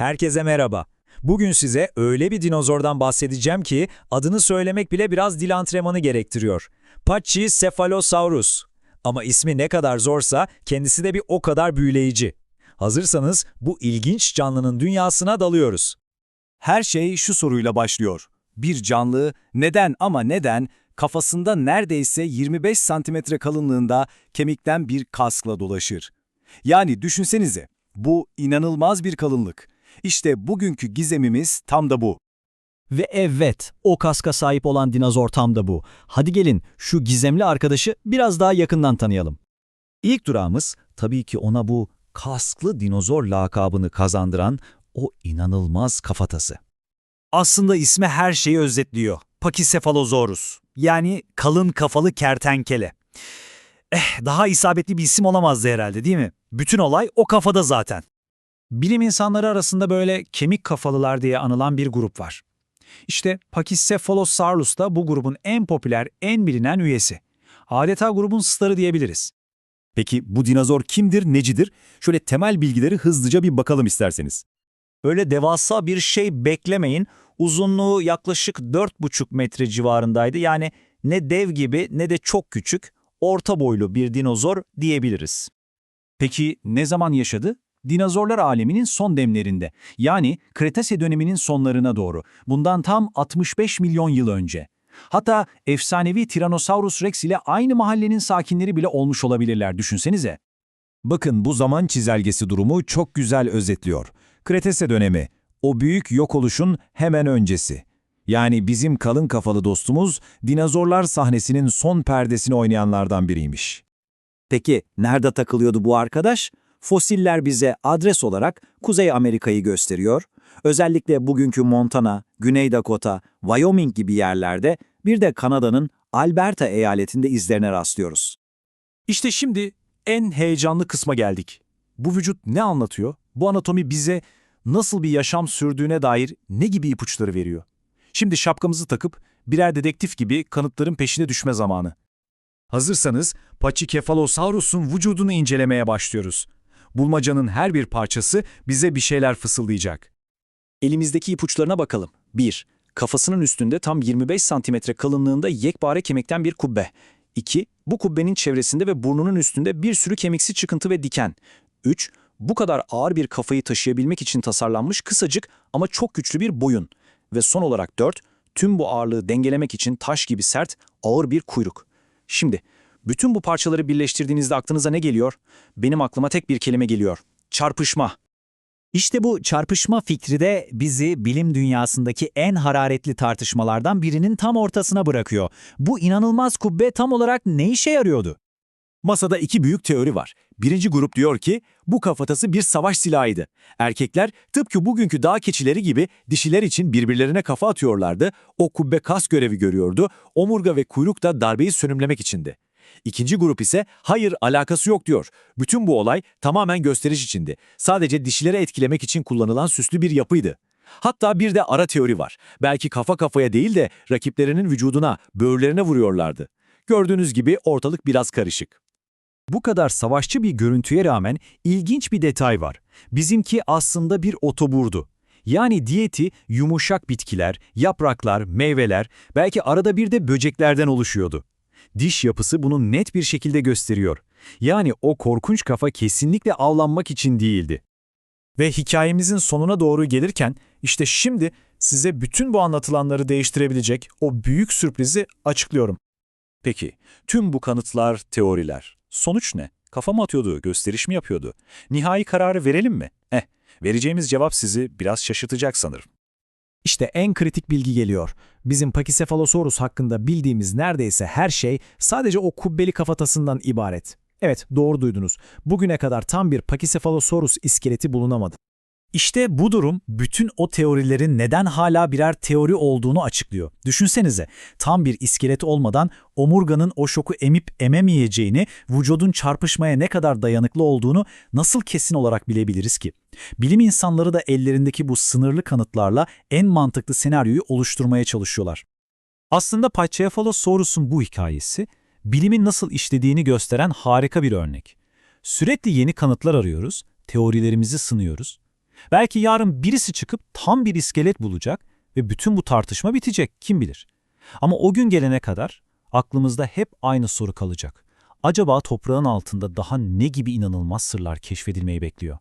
Herkese merhaba. Bugün size öyle bir dinozordan bahsedeceğim ki adını söylemek bile biraz dil antrenmanı gerektiriyor. Pachycephalosaurus. Ama ismi ne kadar zorsa kendisi de bir o kadar büyüleyici. Hazırsanız bu ilginç canlının dünyasına dalıyoruz. Her şey şu soruyla başlıyor. Bir canlı neden ama neden kafasında neredeyse 25 santimetre kalınlığında kemikten bir kaskla dolaşır? Yani düşünsenize, bu inanılmaz bir kalınlık. İşte bugünkü gizemimiz tam da bu. Ve evet, o kaska sahip olan dinozor tam da bu. Hadi gelin şu gizemli arkadaşı biraz daha yakından tanıyalım. İlk durağımız tabii ki ona bu kasklı dinozor lakabını kazandıran o inanılmaz kafatası. Aslında ismi her şeyi özetliyor. Pachycephalosaurus. Yani kalın kafalı kertenkele. Eh, daha isabetli bir isim olamazdı herhalde değil mi? Bütün olay o kafada zaten. Bilim insanları arasında böyle kemik kafalılar diye anılan bir grup var. İşte Pachycephalosaurus da bu grubun en popüler, en bilinen üyesi. Adeta grubun starı diyebiliriz. Peki bu dinozor kimdir, necidir? Şöyle temel bilgileri hızlıca bir bakalım isterseniz. Öyle devasa bir şey beklemeyin. Uzunluğu yaklaşık 4,5 metre civarındaydı. Yani ne dev gibi ne de çok küçük, orta boylu bir dinozor diyebiliriz. Peki ne zaman yaşadı? Dinozorlar aleminin son demlerinde. Yani Kretase döneminin sonlarına doğru. Bundan tam 65 milyon yıl önce. Hatta efsanevi Tyrannosaurus Rex ile aynı mahallenin sakinleri bile olmuş olabilirler düşünsenize. Bakın bu zaman çizelgesi durumu çok güzel özetliyor. Kretase dönemi, o büyük yok oluşun hemen öncesi. Yani bizim kalın kafalı dostumuz dinozorlar sahnesinin son perdesini oynayanlardan biriymiş. Peki nerede takılıyordu bu arkadaş? Fosiller bize adres olarak Kuzey Amerika'yı gösteriyor. Özellikle bugünkü Montana, Güney Dakota, Wyoming gibi yerlerde bir de Kanada'nın Alberta eyaletinde izlerine rastlıyoruz. İşte şimdi en heyecanlı kısma geldik. Bu vücut ne anlatıyor? Bu anatomi bize nasıl bir yaşam sürdüğüne dair ne gibi ipuçları veriyor? Şimdi şapkamızı takıp birer dedektif gibi kanıtların peşine düşme zamanı. Hazırsanız Pachycephalosaurus'un vücudunu incelemeye başlıyoruz. Bulmacanın her bir parçası bize bir şeyler fısıldayacak. Elimizdeki ipuçlarına bakalım. 1. Kafasının üstünde tam 25 santimetre kalınlığında yekpare kemikten bir kubbe. 2. Bu kubbenin çevresinde ve burnunun üstünde bir sürü kemiksi çıkıntı ve diken. 3. Bu kadar ağır bir kafayı taşıyabilmek için tasarlanmış kısacık ama çok güçlü bir boyun. Ve son olarak 4. Tüm bu ağırlığı dengelemek için taş gibi sert, ağır bir kuyruk. Şimdi, bütün bu parçaları birleştirdiğinizde aklınıza ne geliyor? Benim aklıma tek bir kelime geliyor. Çarpışma. İşte bu çarpışma fikri de bizi bilim dünyasındaki en hararetli tartışmalardan birinin tam ortasına bırakıyor. Bu inanılmaz kubbe tam olarak ne işe yarıyordu? Masada iki büyük teori var. Birinci grup diyor ki bu kafatası bir savaş silahıydı. Erkekler tıpkı bugünkü dağ keçileri gibi dişiler için birbirlerine kafa atıyorlardı. O kubbe kas görevi görüyordu. Omurga ve kuyruk da darbeyi sönümlemek içindi. İkinci grup ise hayır alakası yok diyor. Bütün bu olay tamamen gösteriş içindi. Sadece dişilere etkilemek için kullanılan süslü bir yapıydı. Hatta bir de ara teori var. Belki kafa kafaya değil de rakiplerinin vücuduna, böğürlerine vuruyorlardı. Gördüğünüz gibi ortalık biraz karışık. Bu kadar savaşçı bir görüntüye rağmen ilginç bir detay var. Bizimki aslında bir otoburdu. Yani diyeti yumuşak bitkiler, yapraklar, meyveler, belki arada bir de böceklerden oluşuyordu. Diş yapısı bunu net bir şekilde gösteriyor. Yani o korkunç kafa kesinlikle avlanmak için değildi. Ve hikayemizin sonuna doğru gelirken işte şimdi size bütün bu anlatılanları değiştirebilecek o büyük sürprizi açıklıyorum. Peki, tüm bu kanıtlar, teoriler. Sonuç ne? Kafa mı atıyordu, gösteriş mi yapıyordu? Nihai kararı verelim mi? Eh, vereceğimiz cevap sizi biraz şaşırtacak sanırım. İşte en kritik bilgi geliyor. Bizim Pachycephalosaurus hakkında bildiğimiz neredeyse her şey sadece o kubbeli kafatasından ibaret. Evet, doğru duydunuz. Bugüne kadar tam bir Pachycephalosaurus iskeleti bulunamadı. İşte bu durum bütün o teorilerin neden hala birer teori olduğunu açıklıyor. Düşünsenize, tam bir iskelet olmadan omurganın o şoku emip ememeyeceğini, vücudun çarpışmaya ne kadar dayanıklı olduğunu nasıl kesin olarak bilebiliriz ki? Bilim insanları da ellerindeki bu sınırlı kanıtlarla en mantıklı senaryoyu oluşturmaya çalışıyorlar. Aslında Pachycephalosaurus'un bu hikayesi, bilimin nasıl işlediğini gösteren harika bir örnek. Sürekli yeni kanıtlar arıyoruz, teorilerimizi sınıyoruz. Belki yarın birisi çıkıp tam bir iskelet bulacak ve bütün bu tartışma bitecek, kim bilir. Ama o gün gelene kadar aklımızda hep aynı soru kalacak. Acaba toprağın altında daha ne gibi inanılmaz sırlar keşfedilmeyi bekliyor?